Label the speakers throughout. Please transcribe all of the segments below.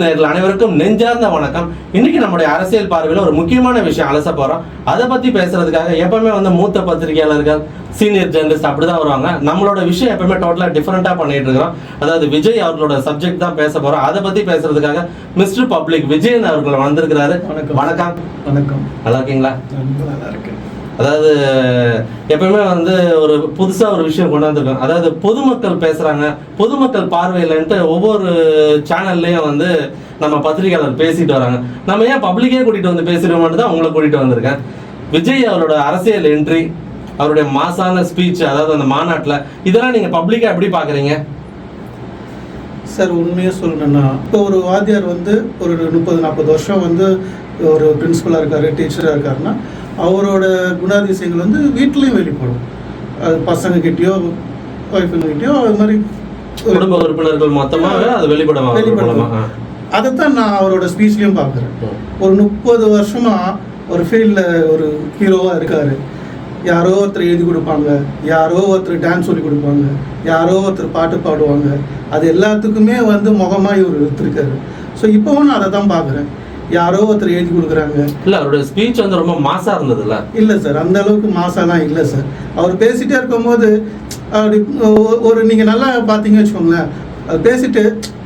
Speaker 1: நேயர்கள் அனைவருக்கும் நெஞ்சார்ந்த வணக்கம். இன்னைக்கு நம்முடைய அரசியல் பார்வையில் ஒரு முக்கியமான விஷயம் அலச போறோம். அதை பத்தி பேசுறதுக்காக எப்பவுமே வந்து மூத்த பத்திரிகையாளர்கள் சீனியர் ஜேர்னலிஸ்ட் அப்படிதான் வருவாங்க. நம்மளோட விஷயம் எப்பவுமே டோட்டலா டிஃபரெண்டா பண்ணிட்டு இருக்கிறோம். அதாவது விஜய் அவர்களோட சப்ஜெக்ட் தான் பேச போறோம். அதை பத்தி பேசுறதுக்காக மிஸ்டர் பப்ளிக் விஜயன் அவர்கள் வந்திருக்கிறாரு.
Speaker 2: வணக்கம்.
Speaker 1: வணக்கம். நல்லா இருக்கீங்களா?
Speaker 2: நல்லா இருக்கு.
Speaker 1: அதாவது எப்பவுமே வந்து ஒரு புதுசாக ஒரு விஷயம் கொண்டாந்துருக்கோம். அதாவது பொதுமக்கள் பேசுகிறாங்க பொதுமக்கள் பார்வையில்ன்ட்டு ஒவ்வொரு சேனல்லையும் வந்து நம்ம பத்திரிகையாளர் பேசிட்டு வராங்க. நம்ம ஏன் பப்ளிக்கே கூட்டிகிட்டு வந்து பேசிடுவோம்னு தான் உங்களை கூட்டிகிட்டு வந்திருக்கேன். விஜய் அவரோட அரசியல் என்ட்ரி அவருடைய மாசான ஸ்பீச் அதாவது அந்த மாநாட்டில் இதெல்லாம் நீங்கள் பப்ளிக்காக எப்படி பார்க்குறீங்க?
Speaker 2: சார் உண்மையாக சொல்லணும்னா இப்போ ஒரு வாத்தியார் வந்து ஒரு முப்பது நாற்பது வருஷம் வந்து ஒரு பிரின்ஸிபலாக இருக்காரு டீச்சராக இருக்காருன்னா அவரோட குணாதிசயங்கள் வந்து வீட்லேயும் வெளிப்படும். அது பசங்கக்கிட்டேயோ ஒய்ஃபுங்ககிட்டயோ அது மாதிரி
Speaker 1: குடும்ப உறுப்பினர்கள் மொத்தமாவே அது வெளிப்படமா
Speaker 2: வெளிப்படும். அதைத்தான் நான் அவரோட ஸ்பீச்லேயும் பார்க்குறேன். ஒரு முப்பது வருஷமா ஒரு ஃபீல்டில் ஒரு ஹீரோவாக இருக்காரு. யாரோ ஒருத்தர் எழுதி கொடுப்பாங்க யாரோ ஒருத்தர் டான்ஸ் சொல்லி கொடுப்பாங்க யாரோ ஒருத்தர் பாட்டு பாடுவாங்க. அது எல்லாத்துக்குமே வந்து முகமாக இவர் எடுத்திருக்காரு. ஸோ இப்போவும் நான் அதை தான் பார்க்குறேன். யாரோ ஒருத்தர் எழுதி கொடுக்குறாங்க.
Speaker 1: இல்ல அவருடைய ஸ்பீச் வந்து ரொம்ப மாசா இருந்ததுல்ல?
Speaker 2: இல்லை சார் அந்த அளவுக்கு மாசாலாம் இல்லை சார். அவர் பேசிட்டே இருக்கும்போது அப்படி ஒரு நீங்கள் நல்லா பார்த்தீங்க வச்சுக்கோங்களேன் பேசிட்டு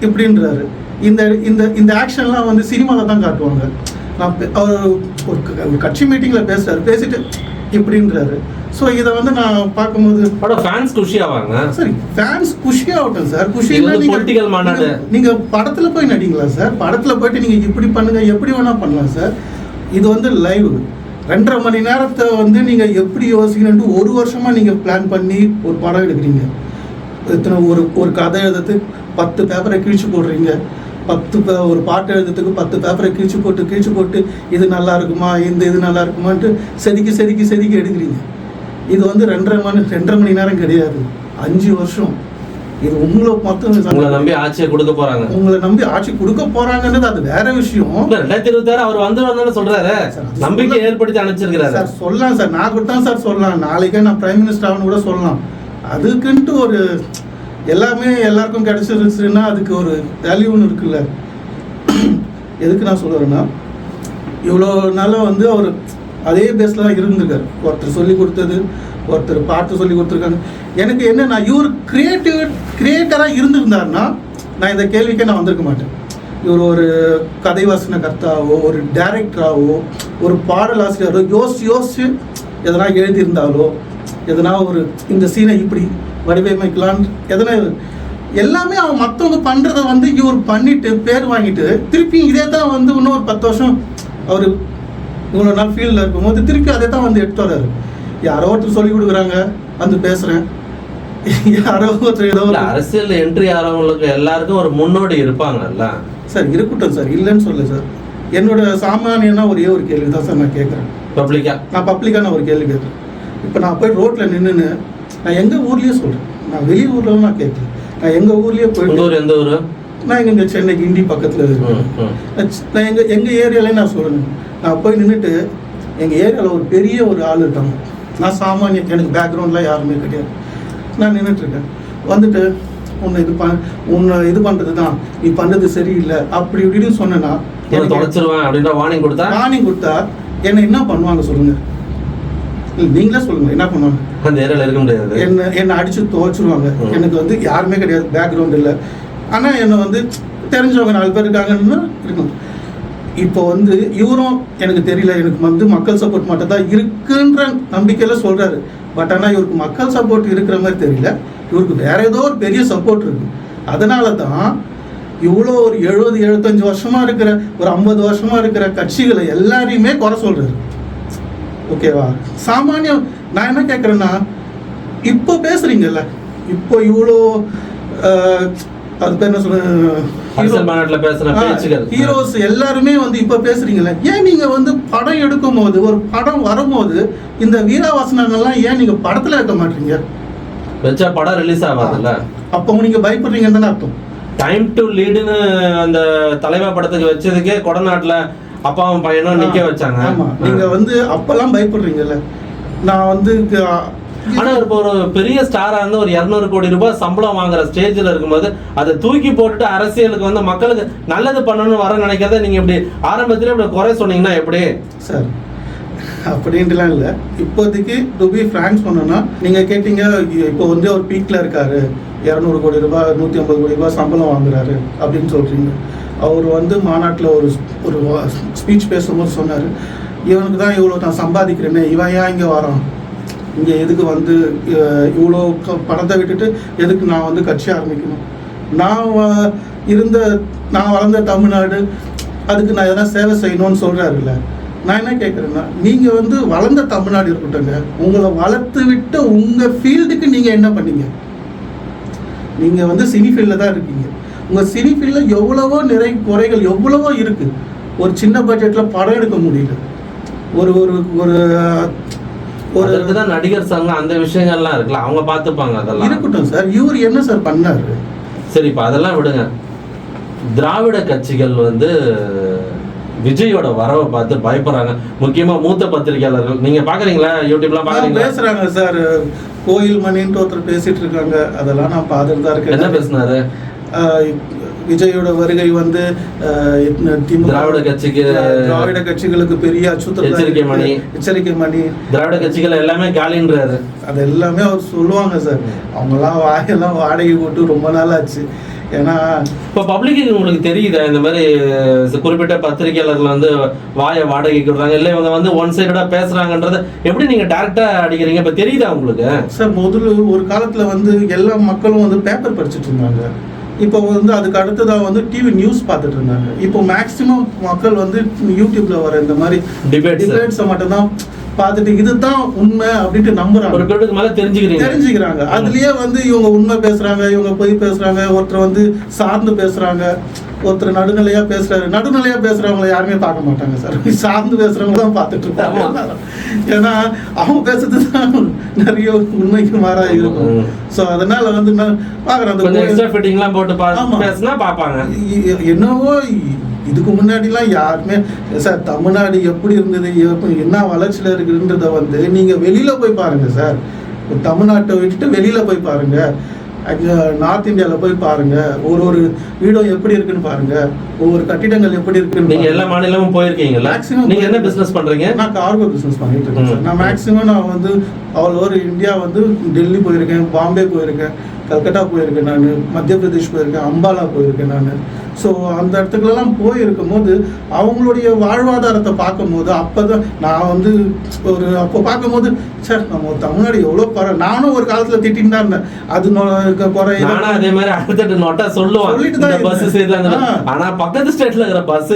Speaker 2: இப்படின்றாரு. இந்த இந்த இந்த ஆக்ஷன்லாம் வந்து சினிமாவில் தான் காட்டுவாங்க. நான் அவர் ஒரு கட்சி மீட்டிங்கில் பேசுறாரு பேசிட்டு இப்படின்றாரு. ஸோ இதை வந்து நான் பார்க்கும்போது
Speaker 1: அவரோட ஃபேன்ஸ் குஷி ஆவாங்க
Speaker 2: சரி ஃபேன்ஸ் குஷி ஆகட்டும் சார் குஷி
Speaker 1: இது வந்து political மாநாடு.
Speaker 2: நீங்க படத்துல போய் நடிங்களா சார் படத்துல போயிட்டு நீங்க இப்படி பண்ணுங்க எப்படி வேணா பண்ணலாம் சார் இது வந்து லைவ் ரெண்டரை மணி நேரத்தை வந்து நீங்க எப்படி யோசிக்கணும்னு ஒரு வருஷமா நீங்க பிளான் பண்ணி ஒரு படம் எடுக்கிறீங்க. இத்தனை ஒரு ஒரு கதை எழுதுறதுக்கு பத்து பேப்பரை கிழிச்சு போடுறீங்க. பத்து ஒரு பாட்டு எழுதுறதுக்கு பத்து பேப்பரை கிழிச்சு போட்டு கிழிச்சு போட்டு இது நல்லா இருக்குமா இந்த இது நல்லா இருக்குமான்ட்டு செதுக்கி செதுக்கி செதுக்கி எடுக்கிறீங்க. இது வந்து ரெண்டரை மணி ரெண்டரை மணி நேரம் கிடையாது. அஞ்சு வருஷம். இது உங்களை மொத்தம்
Speaker 1: உங்களை நம்பி ஆட்சியை கொடுக்க போறாங்க.
Speaker 2: உங்களை நம்பி ஆட்சி கொடுக்க போறாங்கன்றது அது வேற விஷயம்.
Speaker 1: ரெண்டாயிரத்தி இருபத்தி ஆறு அவர் வந்து வந்தாலும் சொல்றாரு. நம்பிக்கை ஏற்படுத்தி அனுப்பிச்சிருக்கிறாரு.
Speaker 2: சார் சொல்லலாம் சார். நான் கூட தான் சார் சொல்லலாம். நாளைக்கே நான் பிரைம் மினிஸ்டர் ஆகணும் கூட சொல்லலாம். அதுக்குன்ட்டு ஒரு எல்லாமே எல்லாருக்கும் கிடைச்சிருச்சுன்னா அதுக்கு ஒரு வேல்யூ ஒன்று இருக்குல்ல. எதுக்கு நான் சொல்லுவேன்னா இவ்வளோ நாளாக வந்து அவர் அதே பேஸில் தான் இருந்திருக்காரு. ஒருத்தர் சொல்லி கொடுத்தது ஒருத்தர் பார்த்து சொல்லி கொடுத்துருக்காங்க. எனக்கு என்னன்னா இவர் கிரியேட்டிவ் கிரியேட்டராக இருந்திருந்தாருன்னா நான் இந்த கேள்விக்கே நான் வந்திருக்க மாட்டேன். இவர் ஒரு கதை வாசன கர்த்தாவோ ஒரு டைரக்டராகவோ ஒரு பாடலாசிரியரோ யோசிச்சு யோசிச்சு எதனா எழுதியிருந்தாலோ எதனா ஒரு இந்த சீனை இப்படி வடிவமைக்கலான்னு எதனா எல்லாமே அவன் மற்றவங்க பண்ணுறத வந்து இவர் பண்ணிட்டு பேர் வாங்கிட்டு திருப்பி இதே தான் வந்து இன்னும் ஒரு பத்து வருஷம் அவர் இவ்வளோ நாள் ஃபீல்டில் இருக்கும்போது திருப்பி அதே தான் வந்து எடுத்து வர்றாரு. யாரோ ஒருத்தர் சொல்லி கொடுக்குறாங்க வந்து பேசுகிறேன் யாரோ ஒருத்தர் ஏதோ ஒரு-
Speaker 1: அரசியல் என்ட்ரி ஆகிறவங்களுக்கு எல்லாருக்கும் ஒரு முன்னோடி இருப்பாங்கல்ல.
Speaker 2: சார் இருக்கட்டும் சார் இல்லைன்னு சொல்ல சார். என்னோட சாமானியனா ஒரே ஒரு கேள்வி தான் சார் நான் கேட்குறேன்.
Speaker 1: பப்ளிக்கா
Speaker 2: நான் பப்ளிக்கான ஒரு கேள்வி கேட்குறேன். இப்போ நான் போய் ரோட்டில் நின்றுன்னு நான் எங்கள் ஊர்லேயே சொல்கிறேன் நான் வெளியூர்ல நான் கேட்கல நான் எங்கள் ஊர்லேயே போயிட்டு
Speaker 1: எந்த ஊரு?
Speaker 2: நான் இங்கே சென்னை கிண்டி பக்கத்தில் இருக்கேன். நான் எங்கள் எங்கள் ஏரியாலே நான் சொல்கிறேன் நான் போய் நின்றுட்டு எங்கள் ஏரியாவில் ஒரு பெரிய ஒரு ஆள் இருக்காங்க. நான் சாமானிய எனக்கு பேக்ரவுண்ட்லாம் யாருமே கிடையாது. நான் நின்றுட்டுருக்கேன் வந்துட்டு உன்னை இது பண் உன்னை இது பண்ணுறது தான் நீ பண்ணுறது சரியில்லை. அப்படி இப்படின்னு சொன்னேன்னா
Speaker 1: தொலைச்சிருவேன் அப்படின்ற வார்னிங் கொடுத்தா?
Speaker 2: வார்னிங் கொடுத்தா என்னை என்ன பண்ணுவாங்க சொல்லுங்க. இல்ல, நீங்களே சொல்லுங்க. என்ன பண்ணுவாங்க?
Speaker 1: அந்த ஏரியால இருக்க முடியாது.
Speaker 2: என்ன என்னை அடிச்சு துவைச்சிருவாங்க. எனக்கு வந்து யாருமே கிடையாது. பேக்ரவுண்ட் இல்லை ஆனால் என்னை வந்து தெரிஞ்சவங்க நாலு பேர் இருக்காங்கன்னு இருக்கும் இப்போ வந்து இவரும் எனக்கு தெரியல எனக்கு வந்து மக்கள் சப்போர்ட் மட்டும் தான் இருக்குன்ற நம்பிக்கையில் சொல்கிறாரு பட் ஆனால் இவருக்கு மக்கள் சப்போர்ட் இருக்கிற மாதிரி தெரியல. இவருக்கு வேற ஏதோ ஒரு பெரிய சப்போர்ட் இருக்கு. அதனால தான் இவ்வளோ ஒரு எழுபது எழுபத்தஞ்சு வருஷமாக இருக்கிற ஒரு ஐம்பது வருஷமாக இருக்கிற கட்சிகளை எல்லாரையுமே குறை சொல்கிறாரு ஓகேவா சாமானியம் நான் என்ன கேட்குறேன்னா இப்போ பேசுகிறீங்கல்ல இப்போ இவ்வளோ அது பேர் என்ன
Speaker 1: மாநாட்டுல பேசுன பேச்சுகள்.
Speaker 2: ஹீரோஸ் எல்லாருமே வந்து இப்போ பேசுறீங்கல்ல ஏன் நீங்க வந்து படம் எடுக்கும் போது ஒரு படம் வரும்போது இந்த வீராவாசனங்கள்லாம் ஏன் நீங்க படத்துல வைக்க மாட்டீங்க?
Speaker 1: வச்சா படம் ரிலீஸ் ஆகாதுல்ல?
Speaker 2: அப்போ நீங்க பயப்படுறீங்கன்னு தானே அர்த்தம்.
Speaker 1: டைம் டு லீடுன்னு அந்த தலைவா படத்துக்கு வச்சதுக்கே கொடநாட்டுல அப்பாவும் பையனும் நிக்க வச்சாங்க.
Speaker 2: நீங்க வந்து அப்பெல்லாம் பயப்படுறீங்கல்ல. நான் வந்து
Speaker 1: ஆனா இப்போ ஒரு பெரிய ஸ்டாரா இருந்து ஒரு இருநூறு கோடி ரூபாய் சம்பளம் வாங்குற ஸ்டேஜ்ல இருக்கும்போது அதை தூக்கி போட்டுட்டு அரசியலுக்கு வந்து மக்களுக்கு நல்லது பண்ணணும்னு வர நினைக்கிறத நீங்க இப்படி ஆரம்பத்துல இப்படி குறை சொன்னீங்கன்னா எப்படி?
Speaker 2: சார் அப்படின்ட்டுலாம் இல்லை. இப்போதைக்கு டு பி ஃப்ரான்ஸ் பண்ணோன்னா நீங்கள் கேட்டீங்க இப்போ வந்து அவர் பீக்கில் இருக்காரு. இரநூறு கோடி ரூபாய் நூற்றி ஐம்பது கோடி ரூபாய் சம்பளம் வாங்குறாரு அப்படின்னு சொல்கிறீங்க அவர் வந்து மாநாட்டில் ஒரு ஒரு ஸ்பீச் பேசும்போது சொன்னார். இவனுக்கு தான் இவ்வளோ நான் சம்பாதிக்கிறேன்னு இவன் ஏன் இங்கே வரான்? இங்கே எதுக்கு வந்து இவ்வளோ க- பணத்தை விட்டுட்டு எதுக்கு நான் வந்து கட்சி ஆரம்பிக்கணும்? நான் இருந்த நான் வளர்ந்த தமிழ்நாடு அதுக்கு நான் எதனா சேவை செய்யணும்னு சொல்கிறாருல்ல நான் என்ன கேட்குறேன்னா நீங்கள் வந்து வளர்ந்த தமிழ்நாடு இருக்கட்டும்ங்க. உங்களை வளர்த்து விட்டு உங்கள் ஃபீல்டுக்கு நீங்கள் என்ன பண்ணீங்க? நீங்கள் வந்து சினி ஃபீல்டில் தான் இருக்கீங்க. உங்கள் சினி ஃபீல்டில் எவ்வளவோ நிறை குறைகள் எவ்வளவோ இருக்குது ஒரு சின்ன பட்ஜெட்டில் படம் எடுக்க முடியல. ஒரு ஒரு ஒரு ஒரு
Speaker 1: தான் நடிகர் சங்கம் அந்த விஷயங்கள்லாம் இருக்குல்ல அவங்க பார்த்துப்பாங்க அதெல்லாம்.
Speaker 2: இருக்கட்டும் சார் இவர் என்ன சார் பண்ணாரு?
Speaker 1: சரி இப்ப அதெல்லாம் விடுங்க. திராவிட கட்சிகள் வந்து விஜயோட வரவை பார்த்து பயப்படுறாங்க. முக்கியமா மூத்த பத்திரிகையாளர்கள். நீங்க பாக்குறீங்களா யூடியூப்லாம்
Speaker 2: ஆ,
Speaker 1: பாக்குறீங்களா
Speaker 2: பேசுறாங்க சார். கோயில் மணின்ட்டு ஒருத்தர் பேசிட்டு இருக்காங்க. அதெல்லாம் நான் பார்த்துட்டு தான்
Speaker 1: என்ன
Speaker 2: இருக்கேன்
Speaker 1: பேசினாரு?
Speaker 2: ஆ, விஜயோட வருகை வந்து
Speaker 1: திராவிட கட்சிக்கு
Speaker 2: திராவிட கட்சிகளுக்கு பெரிய அச்சுறுத்தல்
Speaker 1: எச்சரிக்கை மணி.
Speaker 2: எச்சரிக்கை மணி.
Speaker 1: திராவிட கட்சிகள் எல்லாமே காலின்றாரு.
Speaker 2: அது எல்லாமே அவர் சொல்லுவாங்க சார். அவங்கெல்லாம் வாயெல்லாம் வாடகை போட்டு ரொம்ப நாள் ஆச்சு ஏன்னா
Speaker 1: இப்ப பப்ளிக்கு உங்களுக்கு தெரியுதா? இந்த மாதிரி குறிப்பிட்ட பத்திரிகையாளர்கள் வந்து வாயை வாடகைக்கு விடுறாங்க இல்ல இவங்க வந்து ஒன் சைடடா பேசுறாங்கன்றத எப்படி நீங்க டைரக்டா அடிக்கிறீங்க? இப்ப தெரியுதா உங்களுக்கு?
Speaker 2: சார் முதல்ல ஒரு காலத்துல வந்து எல்லா மக்களும் வந்து பேப்பர் படிச்சுட்டு இருந்தாங்க. இப்போ வந்து அதுக்கு அடுத்ததா வந்து டிவி நியூஸ் பார்த்துட்டு இருந்தாங்க. இப்போ மேக்சிமம் மக்கள் வந்து யூடியூப்ல வர இந்த மாதிரி. டிபேட்ஸை மட்டும்தான் பார்த்துட்டு இதுதான் உண்மை அப்படின்ட்டு நம்புறாங்க.
Speaker 1: தெரிஞ்சுக்கிறாங்க.
Speaker 2: அதுலயே வந்து இவங்க உண்மை பேசுறாங்க இவங்க பொய் பேசுறாங்க ஒருத்தர் வந்து சார்ந்து பேசுறாங்க. ஒருத்தர் நடுநிலையா பேசுறாரு. நடுநிலையா பேசுறவங்களை யாருமே பார்க்க மாட்டாங்க சார். சார்ந்து பேசுறவங்க தான் பார்த்துட்டு இருப்பாங்க ஏன்னா அவங்க பேசுறது தான் நிறைய உண்மைக்கு மாறா இருக்கும். ஸோ அதனால வந்து நான் பார்க்குறேன்
Speaker 1: போட்டு. பேசுனா பாப்பாங்க
Speaker 2: இ- என்னவோ இதுக்கு முன்னாடிலாம் யாருமே சார் தமிழ்நாடு எப்படி இருந்தது? என்ன வளர்ச்சியில் இருக்குன்றத வந்து நீங்கள் வெளியில் போய் பாருங்க சார். தமிழ்நாட்டை விட்டுட்டு வெளியில் போய் பாருங்க. அங்க நார்த் இந்தியாவில் போய் பாருங்க ஒரு ஒரு வீடும் எப்படி இருக்குன்னு பாருங்க ஒவ்வொரு கட்டிடங்கள் எப்படி இருக்குன்னு
Speaker 1: நீங்க
Speaker 2: பாருங்க.
Speaker 1: எல்லா மாநிலமும் போயிருக்கீங்கல்ல
Speaker 2: Maximum
Speaker 1: நீங்க என்ன. பிசினஸ் பண்றீங்க
Speaker 2: நான் கார்கோ பிஸ்னஸ் பண்ணிட்டு இருக்கேன் சார். நான் மேக்ஸிமம் நான் வந்து ஆல் ஓவர் இந்தியா வந்து டெல்லி போயிருக்கேன் பாம்பே போயிருக்கேன் கல்கட்டா போயிருக்கேன் நான் மத்திய பிரதேஷ் போயிருக்கேன் அம்பாலா போயிருக்கேன் நான் ஸோ அந்த இடத்துக்குலாம் போயிருக்கும் போது அவங்களுடைய வாழ்வாதாரத்தை பார்க்கும்போது அப்போ தான் நான் வந்து ஒரு அப்போ பார்க்கும்போது சார் நம்ம தமிழ்நாடு எவ்வளோ பர நானும் ஒரு காலத்தில் திட்டின்னு தான் இருந்தேன் அது குறை
Speaker 1: அதே மாதிரி அடுத்தட்டு நோட்டா சொல்லுவான்
Speaker 2: சொல்லிட்டு தான்
Speaker 1: பஸ்
Speaker 2: இருக்கேன்.
Speaker 1: செய்யலாம்
Speaker 2: ஆ.
Speaker 1: ஆனா பக்கத்து ஸ்டேட்ல இருக்கிற பஸ்.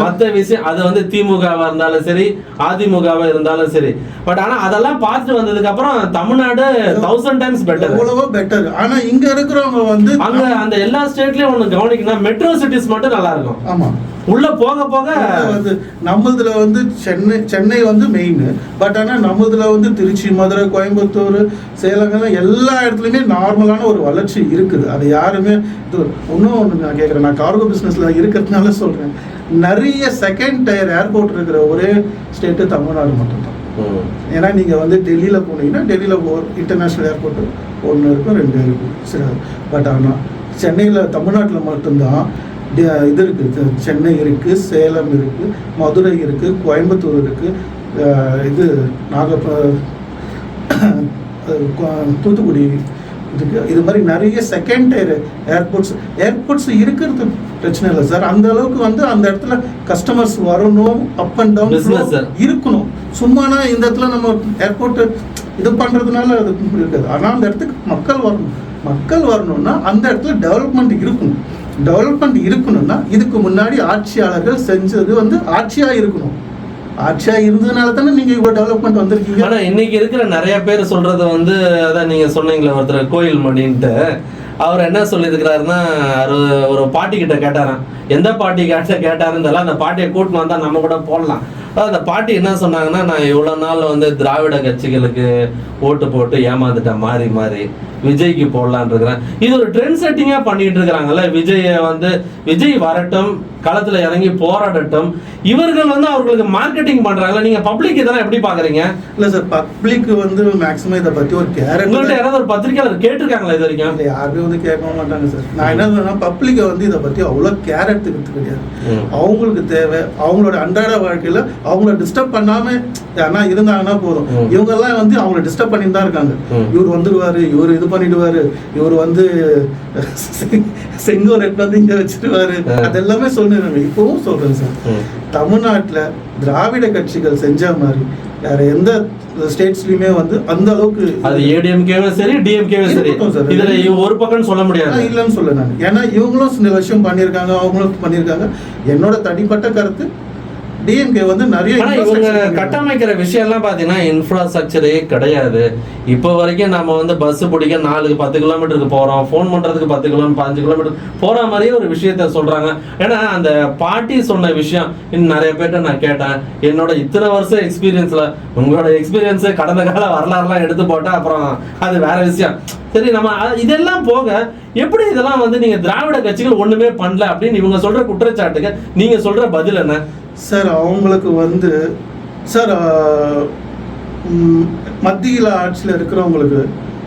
Speaker 1: மத்த விஷயம் அது வந்து திமுகவா இருந்தாலும் சரி அதிமுகவா இருந்தாலும் சரி பட் ஆனா அதெல்லாம் பார்த்துட்டு வந்ததுக்கு அப்புறம் தமிழ்நாடு தௌசண்ட் டைம்ஸ் பெட்டர்
Speaker 2: எவ்வளவோ பெட்டர் ஆனா இங்க இருக்கிறவங்க வந்து
Speaker 1: அங்க அந்த எல்லா ஸ்டேட்லயும் ஒண்ணு கவனிக்கணும் மெட்ரோ சிட்டிஸ் மட்டும் நல்லா இருக்கும்
Speaker 2: ஆமா.
Speaker 1: உள்ள போக போக
Speaker 2: வந்து நம்மதுல வந்து சென்னை சென்னை வந்து மெயின் பட் ஆனா நம்மதுல வந்து திருச்சி மதுரை கோயம்புத்தூர் சேலங்கெல்லாம் எல்லா இடத்துலையுமே நார்மலான ஒரு வளர்ச்சி இருக்குது. அது யாருமே இது இன்னும் ஒன்று நான் கேட்குறேன் நான் கார்கோ பிஸ்னஸ்ல இருக்கிறதுனால சொல்றேன். நிறைய செகண்ட் டயர் ஏர்போர்ட் இருக்கிற ஒரே ஸ்டேட்டு தமிழ்நாடு மட்டும்தான். ஏன்னா நீங்கள் வந்து டெல்லியில் போனீங்கன்னா டெல்லியில் இன்டர்நேஷ்னல் ஏர்போர்ட் ஒன்று இருக்கும் ரெண்டு இருக்கும். சரி பட் ஆனால் சென்னையில் தமிழ்நாட்டில் மட்டும்தான் இது இருக்குது சென்னை இருக்குது சேலம் இருக்குது மதுரை இருக்குது கோயம்புத்தூர் இருக்குது இது நாகப்ப தூத்துக்குடி இதுக்கு இது மாதிரி நிறைய செகண்ட் டயர் ஏர்போர்ட்ஸ் ஏர்போர்ட்ஸ் இருக்கிறது பிரச்சனை இல்லை சார். அந்த அளவுக்கு வந்து அந்த இடத்துல கஸ்டமர்ஸ் வரணும் அப் அண்ட். டவுன் இருக்கணும். சும்மானா இந்த இடத்துல நம்ம ஏர்போர்ட் இது பண்றதுனால அது இருக்காது. ஆனா அந்த இடத்துக்கு மக்கள் வரணும். மக்கள் வரணும்னா அந்த இடத்துல டெவலப்மெண்ட் இருக்கணும். டெவலப்மெண்ட் இருக்கணும்னா இதுக்கு முன்னாடி ஆட்சியாளர்கள் செஞ்சது வந்து ஆட்சியாக இருக்கணும். ஆட்சியா இருந்ததுனால தானே நீங்க இவ்வளவு டெவலப்மெண்ட் வந்திருக்கீங்க?
Speaker 1: ஆனா இன்னைக்கு இருக்கிற நிறைய பேர் சொல்றது வந்து அதான் நீங்க சொன்னீங்களே ஒருத்தர் கோயில் மணின்ட்டு. அவர் என்ன சொல்லியிருக்கிறாருன்னா ஒரு ஒரு பாட்டி கிட்ட கேட்டாராம். எந்த பாட்டி கிட்ட கேட்டாருன்னு தெரியல அந்த பாட்டியை கூட்டின்னு வந்தா நம்ம கூட போடலாம். அந்த பாட்டி என்ன சொன்னாங்கன்னா நான் இவ்வளோ நாள் வந்து திராவிட கட்சிகளுக்கு ஓட்டு போட்டு ஏமாந்துட்டேன் மாறி மாறி. விஜய்க்கு போடலான் இருக்கிறேன். இது ஒரு ட்ரெண்ட் செட்டிங்காக பண்ணிட்டு இருக்கிறாங்கல்ல விஜய வந்து விஜய் வரட்டும் களத்துல இறங்கி போராடட்டும். இவர்கள் வந்து அவர்களுக்கு மார்க்கெட்டிங் பண்றாங்களா? நீங்க பப்ளிக் இதெல்லாம் எப்படி பாக்குறீங்க
Speaker 2: இல்ல சார் பப்ளிக் வந்து மேக்ஸிமம் இதை பத்தி ஒரு கேரக்டர்
Speaker 1: யாராவது ஒரு பத்திரிக்கையாளர் கேட்டிருக்காங்களா இது வரைக்கும்?
Speaker 2: யாருமே வந்து கேட்கவும் மாட்டாங்க சார் நான் என்ன சொல்றேன்னா பப்ளிக்கை வந்து இதை பத்தி அவ்வளோ கேர் எடுத்துக்கிறது கிடையாது. அவங்களுக்கு தேவை அவங்களோட அன்றாட வாழ்க்கையில அவங்கள டிஸ்டர்ப் பண்ணாம யாருன்னா இருந்தாங்கன்னா போதும். இவங்க எல்லாம் வந்து அவங்கள டிஸ்டர்ப் பண்ணிட்டு தான் இருக்காங்க. இவர் வந்துடுவாரு இவர் இது பண்ணிடுவாரு இவர் வந்து செங்கோல் எடுத்து வந்து இங்க வச்சிருவாரு.
Speaker 1: ஆ.
Speaker 2: அது எல்லாமே சொல்லிடுறாங்க இப்பவும் சார். தமிழ்நாட்டுல திராவிட கட்சிகள் செஞ்ச மாதிரி வேற எந்த ஸ்டேட்ஸ்லயுமே வந்து அந்த அளவுக்கு
Speaker 1: அது ஏடிஎம்கேவும் சரி டிஎம்கேவும் சரி. இதுல ஒரு பக்கம்னு சொல்ல முடியாது.
Speaker 2: இல்லைன்னு சொல்ல நான். ஏன்னா இவங்களும் சில விஷயம் பண்ணியிருக்காங்க அவங்களும் பண்ணியிருக்காங்க. என்னோட தனிப்பட்ட கருத்து டிஎம்கே வந்து நிறைய
Speaker 1: இவங்க. கட்டமைக்கிற விஷயம் எல்லாம் பாத்தீங்கன்னா இன்ஃப்ராஸ்ட்ரக்சரே கிடையாது. இப்போ வரைக்கும் நம்ம வந்து பஸ் பிடிக்க நாலு பத்து கிலோமீட்டருக்கு போறோம். ஃபோன் பண்றதுக்கு பத்து கிலோமீட்டர் பாஞ்சு கிலோமீட்டர் போற மாதிரியே ஒரு விஷயத்த சொல்றாங்க. ஏன்னா அந்த பாட்டி சொன்ன விஷயம் இன்னும் நிறைய பேர்ட்ட நான் கேட்டேன். என்னோட இத்தனை வருஷம் எக்ஸ்பீரியன்ஸ்ல உங்களோட எக்ஸ்பீரியன்ஸ் கடந்த கால வரலாறுலாம் எடுத்து போட்டா அப்புறம் அது வேற விஷயம். சரி நம்ம இதெல்லாம் போக எப்படி இதெல்லாம் வந்து நீங்க திராவிட கட்சிகள் ஒண்ணுமே பண்ணல அப்படின்னு இவங்க சொல்ற குற்றச்சாட்டுக்கு நீங்க சொல்ற பதில் என்ன?
Speaker 2: சார் அவங்களுக்கு வந்து சார் மத்தியில் ஆட்சியில் இருக்கிறவங்களுக்கு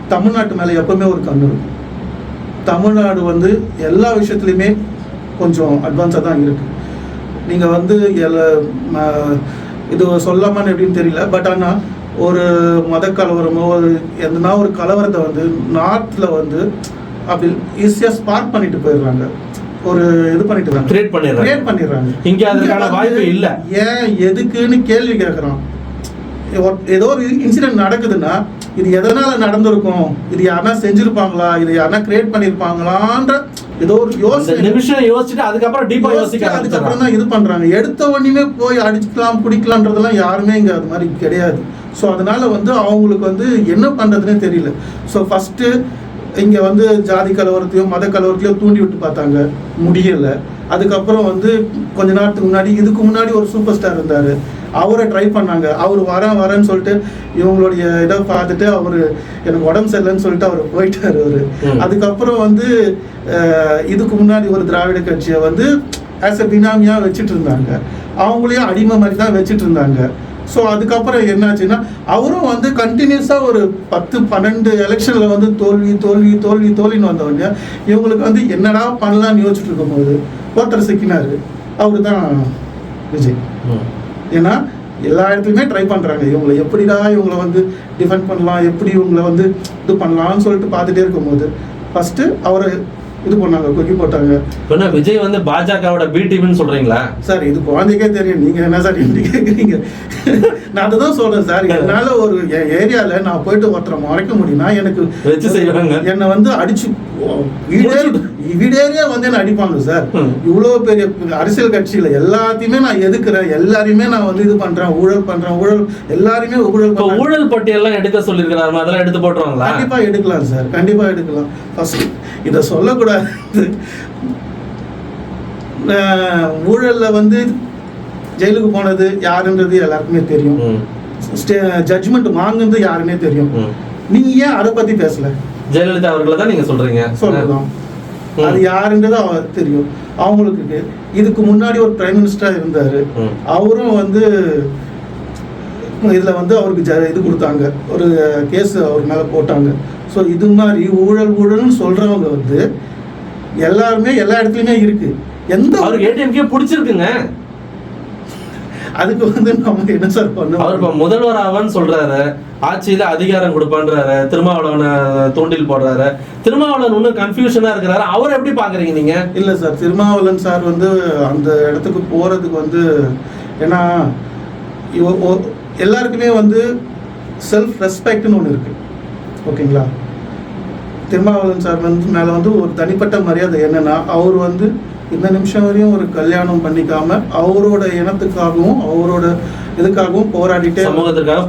Speaker 2: தமிழ்நாட்டு மேலே எப்பவுமே ஒரு கண்ணு இருக்கும் தமிழ்நாடு வந்து எல்லா விஷயத்துலையுமே கொஞ்சம் அட்வான்ஸாக தான் இருக்குது நீங்கள் வந்து எல்ல- இது சொல்லாமான்னு எப்படின்னு தெரியல பட் ஆனால் ஒரு மத கலவரமோ ஒரு எதுனா ஒரு கலவரத்தை வந்து நார்த்தில் வந்து அப்படி ஈஸியாக ஸ்பார்க் பண்ணிட்டு போயிடுறாங்க. ஒரு இது பண்ணிட்டு
Speaker 1: கிரியேட் பண்ணிடுறாங்க.
Speaker 2: கிரியேட் பண்ணிடுறாங்க.
Speaker 1: இங்க அதுக்கான வாய்ப்பு இல்ல.
Speaker 2: ஏன் எதுக்குன்னு கேள்வி கேட்குறான். ஏதோ ஒரு இன்சிடென்ட் நடக்குதுன்னா இது எதனால நடந்திருக்கும்? இது யாருன்னா செஞ்சிருப்பாங்களா? இது யாருன்னா கிரியேட் பண்ணிருப்பாங்களான்ற ஏதோ ஒரு யோசனை.
Speaker 1: நிமிஷம் யோசிச்சுட்டு அதுக்கப்புறம் டீப்பா யோசிக்க
Speaker 2: அதுக்கப்புறம் தான் இது பண்றாங்க. எடுத்த உடனே போய் அடிச்சுக்கலாம் பிடிக்கலான்றதெல்லாம் யாருமே இங்க அது மாதிரி கிடையாது. ஸோ அதனால வந்து அவங்களுக்கு வந்து என்ன பண்றதுன்னே தெரியல. ஸோ ஃபர்ஸ்ட் இங்க வந்து ஜாதி கலவரத்தையோ மத கலவரத்தையோ தூண்டி விட்டு பார்த்தாங்க. முடியல. அதுக்கப்புறம் வந்து கொஞ்ச நேரத்துக்கு முன்னாடி இதுக்கு முன்னாடி ஒரு சூப்பர் ஸ்டார் இருந்தாரு. அவரை ட்ரை பண்ணாங்க. அவர் வரேன் வரேன்னு சொல்லிட்டு இவங்களுடைய இதை பார்த்துட்டு அவர் எனக்கு உடம்பு சரியில்லைன்னு சொல்லிட்டு அவர் போயிட்டாரு அவரு. அதுக்கப்புறம் வந்து இதுக்கு முன்னாடி ஒரு திராவிட கட்சியை வந்து ஆஸ் அ பினாமியா வச்சுட்டு இருந்தாங்க. அவங்களையும் அடிமை மாதிரி தான் வச்சுட்டு இருந்தாங்க. ஸோ அதுக்கப்புறம் என்னாச்சுன்னா அவரும் வந்து கண்டினியூஸாக ஒரு பத்து பன்னெண்டு எலெக்ஷனில் வந்து தோல்வி தோல்வி தோல்வி தோல்வின்னு வந்தவொடனே இவங்களுக்கு வந்து என்னடா பண்ணலாம்னு யோசிச்சுட்டு இருக்கும்போது ஒருத்தர் சிக்கினாரு. அவரு தான் விஜய். ஏன்னா எல்லா இடத்துலையுமே ட்ரை பண்ணுறாங்க இவங்களை எப்படிடா இவங்களை வந்து டிஃபெண்ட் பண்ணலாம்? எப்படி இவங்களை வந்து இது பண்ணலாம்னு சொல்லிட்டு பார்த்துட்டே இருக்கும்போது ஃபஸ்ட்டு அவரை இது பண்ணாங்க கொக்கி போட்டாங்க.
Speaker 1: இப்ப என்ன விஜய் வந்து பாஜகவோட பி டீம்னு சொல்றீங்களா?
Speaker 2: சார் இது குழந்தைக்கே தெரியும். நீங்கள் என்ன சார் இப்படி கேட்குறீங்க நான் அதுதான் சொல்கிறேன் சார். என்னால் ஒரு என் ஏரியாவில் நான் போயிட்டு ஒருத்தரை மறைக்க முடியும்னா எனக்கு
Speaker 1: வச்சு செய்வாங்க.
Speaker 2: என்னை வந்து அடிச்சு வீடே வீடேரியா வந்து என்ன அடிப்பாங்க சார். இவ்வளோ பெரிய அரசியல் கட்சியில் எல்லாத்தையுமே நான் எதுக்குறேன்? எல்லாரையுமே நான் வந்து இது பண்ணுறேன் ஊழல் பண்ணுறேன் ஊழல் எல்லாரையுமே ஊழல் பண்றேன்.
Speaker 1: ஊழல் பட்டியல்லாம் எடுக்க சொல்லிருக்கிறாரு அதெல்லாம் எடுத்து போட்டுருவாங்களா?
Speaker 2: கண்டிப்பா எடுக்கலாம் சார். கண்டிப்பா எடுக்கலாம். ஃபர்ஸ்ட் இதை சொல்லக்கூடாது. ஊழல்ல வந்து ஜெயிலுக்கு போனது யாருன்றது எல்லாருக்குமே தெரியும். ஜட்ஜ்மெண்ட் வாங்குனது யாருன்னே தெரியும். நீங்க ஏன் அதை பத்தி பேசல?
Speaker 1: ஜெயலலிதா அவர்களை தான் நீங்க சொல்றீங்க.
Speaker 2: சொல்லலாம்
Speaker 1: ம்.
Speaker 2: அது யாருன்றது அவ தெரியும். அவங்களுக்கு. இதுக்கு முன்னாடி ஒரு பிரைம் மினிஸ்டர் இருந்தாரு. அவரும் வந்து இதுல வந்து அவருக்கு இது கொடுத்தாங்க. ஒரு கேஸ் அவர் மேல போட்டாங்க. ஸோ இது மாதிரி ஊழல் ஊழல்னு சொல்றவங்க வந்து எல்லாருமே எல்லா இடத்துலயுமே இருக்கு. எந்த ஒரு-
Speaker 1: ஏடிஎம்கே பிடிச்சிருக்குங்க.
Speaker 2: அதுக்கு வந்து நம்ம என்ன சார்
Speaker 1: அவர் இப்ப
Speaker 2: பண்ணுவோம்
Speaker 1: முதல்வர் ஆவான்னு சொல்றாரு. ஆட்சியில அதிகாரம் கொடுப்பான்றாரு. திருமாவளவனை தூண்டில் போடுறாரு. திருமாவளவன் இன்னும் கன்ஃபியூஷனா இருக்கிறாரு. அவர் எப்படி பாக்குறீங்க நீங்க?
Speaker 2: இல்ல சார் திருமாவளவன் சார் வந்து அந்த இடத்துக்கு போறதுக்கு வந்து ஏன்னா எல்லாருக்குமே வந்து செல்ஃப் ரெஸ்பெக்ட்னு ஒன்று இருக்கு. ஓகேங்களா? திருமாவளவன் சார் வந்து மேலே வந்து ஒரு தனிப்பட்ட மரியாதை. என்னன்னா அவர் வந்து இந்த நிமிஷம் வரையும் ஒரு கல்யாணம் பண்ணிக்காம அவரோட இனத்துக்காகவும் அவரோட இதுக்காகவும் போராடிட்டே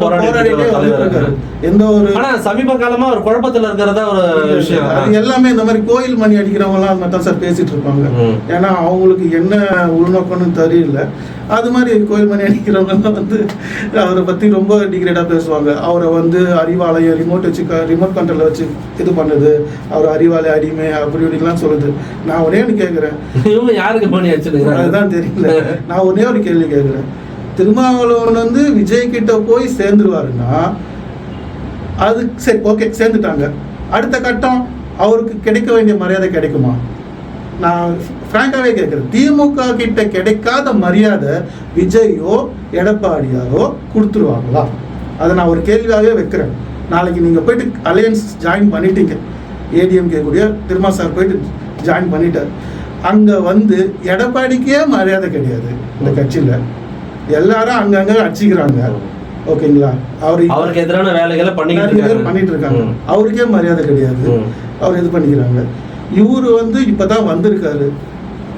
Speaker 1: போராடிட்டு
Speaker 2: இருக்காரு. எந்த ஒரு
Speaker 1: சமீப காலமா ஒரு குழப்பத்துல இருக்கிறதா ஒரு விஷயம்.
Speaker 2: அது எல்லாமே இந்த மாதிரி கோயில் மணி அடிக்கிறவங்க எல்லாம் அது மாதிரி தான் சார் பேசிட்டு இருப்பாங்க. ஏன்னா அவங்களுக்கு என்ன உள்நோக்கம்னு தெரியல. அது மாதிரி கோயில் மணி அடிக்கிறவங்க எல்லாம் வந்து அவரை பத்தி ரொம்ப டிகிரேடா பேசுவாங்க. அவரை வந்து அறிவாலயம் ரிமோட் வச்சு ரிமோட் கண்ட்ரோல் வச்சு இது பண்ணுது. அவர் அறிவாலய அடிமை அப்படி இப்படிலாம் சொல்லுது. நான் ஒரே ஒன்று கேட்குறேன்
Speaker 1: இவங்க யாருக்கு பண்ணி வச்சிருக்காங்க
Speaker 2: அதுதான் தெரியல. நான் ஒரே ஒரு கேள்வி கேட்குறேன் திருமாவளவன் வந்து விஜய் கிட்ட போய் சேர்ந்துருவாருன்னா அது சரி ஓகே சேர்ந்துட்டாங்க. அடுத்த கட்டம் அவருக்கு கிடைக்க வேண்டிய மரியாதை கிடைக்குமா? நான் ஃப்ராங்காகவே கேட்குறேன் திமுக கிட்ட கிடைக்காத மரியாதை விஜயோ எடப்பாடியாரோ கொடுத்துருவாங்களா? அதை நான் ஒரு கேள்வியாகவே வைக்கிறேன். நாளைக்கு நீங்கள் போயிட்டு அலையன்ஸ் ஜாயின் பண்ணிட்டீங்க. ஏடிஎம்கே கூடிய திருமா சார் போயிட்டு ஜாயின் பண்ணிட்டார். அங்கே வந்து எடப்பாடிக்கே மரியாதை கிடையாது இந்த கட்சியில். எல்லாரும் அங்கங்கே அடிச்சுக்கிறாங்க. ஓகேங்களா? அவர்
Speaker 1: அவருக்கு எதிரான வேலைகளை இருக்காங்க
Speaker 2: பண்ணிட்டு இருக்காங்க. அவருக்கே மரியாதை கிடையாது. அவர் இது பண்ணிக்கிறாங்க. இவர் வந்து இப்பதான் வந்திருக்காரு.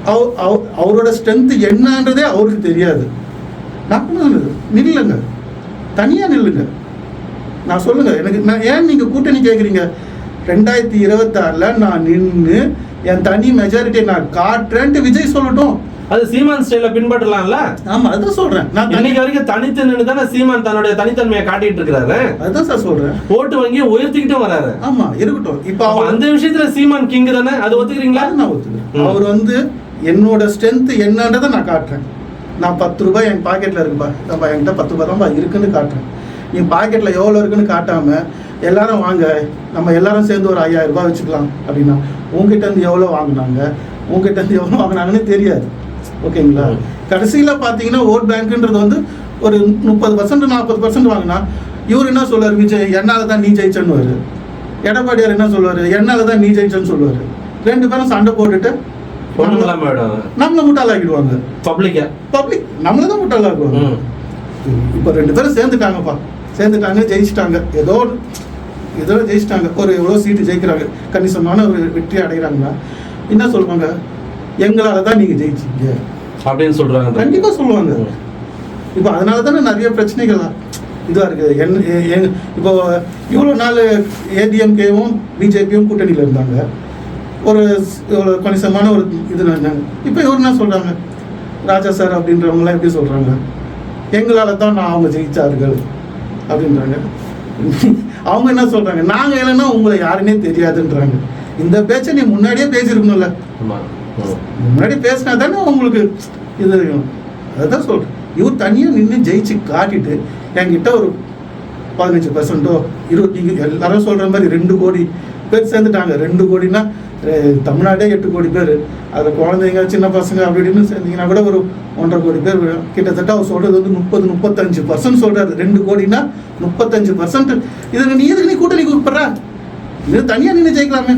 Speaker 2: அவரோட ஸ்ட்ரென்த் என்னன்றதே அவருக்கு தெரியாது. நான் நில்லுங்க. தனியா நில்லுங்க. நான் சொல்லுங்க. எனக்கு நான் ஏன் நீங்க கூட்டணி கேக்குறீங்க? ரெண்டாயிரத்தி இருபத்தாறுல நான் நின்று என் தனி மெஜாரிட்டியை நான் காட்டுறேன்ட்டு விஜய் சொல்லட்டும்.
Speaker 1: அது சீமான் ஸ்டைல பின்பற்றலாம்ல?
Speaker 2: ஆமா அதான் சொல்றேன். நான்
Speaker 1: இன்னைக்கு வரைக்கும் தனித்து நின்று தானே சீமான் தன்னுடைய தனித்தன்மையை காட்டிட்டு இருக்கிறாரு?
Speaker 2: அதான் சார் சொல்றேன்.
Speaker 1: ஓட்டு வங்கியை உயர்த்திக்கிட்டும் வராரு.
Speaker 2: ஆமா இருக்கட்டும். இப்போ
Speaker 1: அந்த விஷயத்துல சீமான் கிங் தானே? அது ஒத்துக்கிறீங்களா?
Speaker 2: நான் ஒத்துக்கிறேன். அவர் வந்து என்னோட ஸ்ட்ரென்த்து என்னன்றதை நான் காட்டுறேன். நான் பத்து ரூபாய் என் பாக்கெட்டில் இருக்குப்பா அப்பா என்கிட்ட பத்து ரூபாய் தான்ப்பா இருக்குன்னு காட்டுறேன். நீ பாக்கெட்டில் எவ்வளோ இருக்குன்னு காட்டாமல் எல்லாரும் வாங்க நம்ம எல்லாரும் சேர்ந்து ஒரு ஐயாயிரம் ரூபாய் வச்சுக்கலாம் அப்படின்னா உங்ககிட்ட இருந்து எவ்வளோ வாங்கினாங்க? உங்ககிட்ட இருந்து எவ்வளோ வாங்கினாங்கன்னு தெரியாது. ஓகேங்களா? கடைசியில் பார்த்தீங்கன்னா ஓட் பேங்க்குன்றது வந்து ஒரு முப்பது பர்சன்ட் நாற்பது பர்சன்ட் வாங்கினா இவர் என்ன சொல்லுவார் விஜய்? என்னால் தான் நீ ஜெயிச்சேன்னு எடப்பாடியார் என்ன சொல்லுவார்? என்னால் தான் நீ ஜெயிச்சன்னு சொல்லுவார். ரெண்டு பேரும் சண்டை போட்டுட்டு
Speaker 1: ஒண்ணும் இல்லாம ஆயிடும்
Speaker 2: நம்மளை முட்டாளாக்கிடுவாங்க.
Speaker 1: பப்ளிக்க
Speaker 2: பப்ளிக் நம்மள தான் முட்டாளாக்குவாங்க. இப்போ ரெண்டு பேரும் சேர்ந்துட்டாங்கப்பா. சேர்ந்துட்டாங்க ஜெயிச்சிட்டாங்க. ஏதோ ஏதோ ஜெயிச்சிட்டாங்க. ஒரு எவ்வளோ சீட்டு ஜெயிக்கிறாங்க. கணிசமான ஒரு வெற்றி அடைகிறாங்கன்னா என்ன சொல்லுவாங்க எங்களால தான் நீங்கள் ஜெயிச்சீங்க.
Speaker 1: அப்படின்னு சொல்றாங்க.
Speaker 2: கண்டிப்பாக சொல்லுவாங்க. இப்போ அதனால தானே நிறைய பிரச்சனைகள் இதாக இருக்குது என் இப்போ இவ்வளோ நாள் ஏடிஎம்கேவும் பிஜேபியும் கூட்டணியில் இருந்தாங்க. ஒரு ஒரு கணிசமான ஒரு இது நடந்தாங்க இப்போ இவர் என்ன சொல்கிறாங்க ராஜா சார் அப்படின்றவங்களாம் எப்படி சொல்கிறாங்க எங்களால் தான் நான் அவங்க ஜெயிச்சார்கள் அப்படின்றாங்க. அவங்க என்ன சொல்கிறாங்க நாங்கள் இல்லைன்னா உங்களை யாருன்னே தெரியாதுன்றாங்க. இந்த பேச்சை நீ முன்னாடியே பேசியிருக்கணும்ல. முன்னாடி பேசினா தானே உங்களுக்கு இது இருக்கும் அதுதான் சொல்கிறேன் இவர் தனியாக நின்று ஜெயிச்சு காட்டிட்டு என்கிட்ட ஒரு பதினஞ்சு பர்சன்ட்டோ இருபத்தி எல்லாரும் சொல்கிற மாதிரி ரெண்டு கோடி பேர் சேர்ந்துட்டாங்க. ரெண்டு கோடினா தமிழ்நாடே எட்டு கோடி பேர். அதில் குழந்தைங்க சின்ன பசங்க அப்படி இப்படின்னு சேர்ந்தீங்கன்னா கூட ஒரு ஒன்றரை கோடி பேர் விழும். கிட்டத்தட்ட அவர் சொல்கிறது வந்து முப்பது முப்பத்தஞ்சு பர்சன்ட் சொல்கிறாரு ரெண்டு கோடினா முப்பத்தஞ்சு பர்சன்ட் இதுக்கு நீ எதுக்கு நீ கூட்டணி கூப்பிட்றா இது தனியாக நின்று ஜெயிக்கலாமே.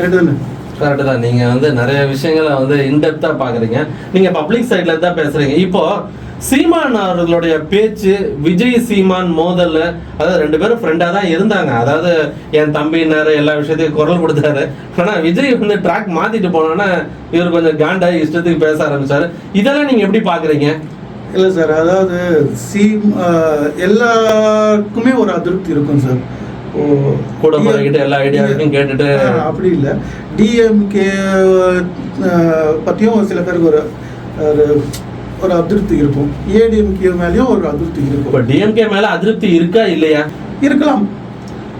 Speaker 2: ரெண்டு தானே?
Speaker 1: கரெக்டு தான். நீங்கள் வந்து நிறைய விஷயங்களை வந்து இன்டெப்த்தாக பார்க்குறீங்க நீங்கள் பப்ளிக் சைடில் தான் பேசுகிறீங்க இப்போது சீமான் அவர்களுடைய பேச்சு விஜய் சீமான் மோதல்ல அதாவது ரெண்டு பேரும் ஃப்ரெண்டா தான் இருந்தாங்க. அதாவது என் தம்பினாரு எல்லா விஷயத்தையும் குரல் கொடுத்தாரு. ஆனா விஜய் வந்து ட்ராக் மாத்திட்டு போனோன்னா இவர் கொஞ்சம் காண்டா இஷ்டத்துக்கு பேச ஆரம்பிச்சாரு. இதெல்லாம் நீங்க எப்படி பாக்குறீங்க?
Speaker 2: இல்லை சார் அதாவது சி எல்லாருக்குமே ஒரு அதிருப்தி இருக்கும் சார்.
Speaker 1: கூட பழகிட்டு எல்லா ஐடியாவையும் கேட்டுட்டு.
Speaker 2: அப்படி இல்லை. டிஎம்கே பற்றியும் சில பேருக்கு ஒரு ஒரு அதிருப்தி இருக்கும். ஏடிஎம்கே மேலேயும் ஒரு அதிருப்தி
Speaker 1: இப்ப
Speaker 2: இருக்கும்
Speaker 1: டிஎம்கே மேல அதிருப்தி இருக்கா இல்லையா?
Speaker 2: இருக்கலாம்.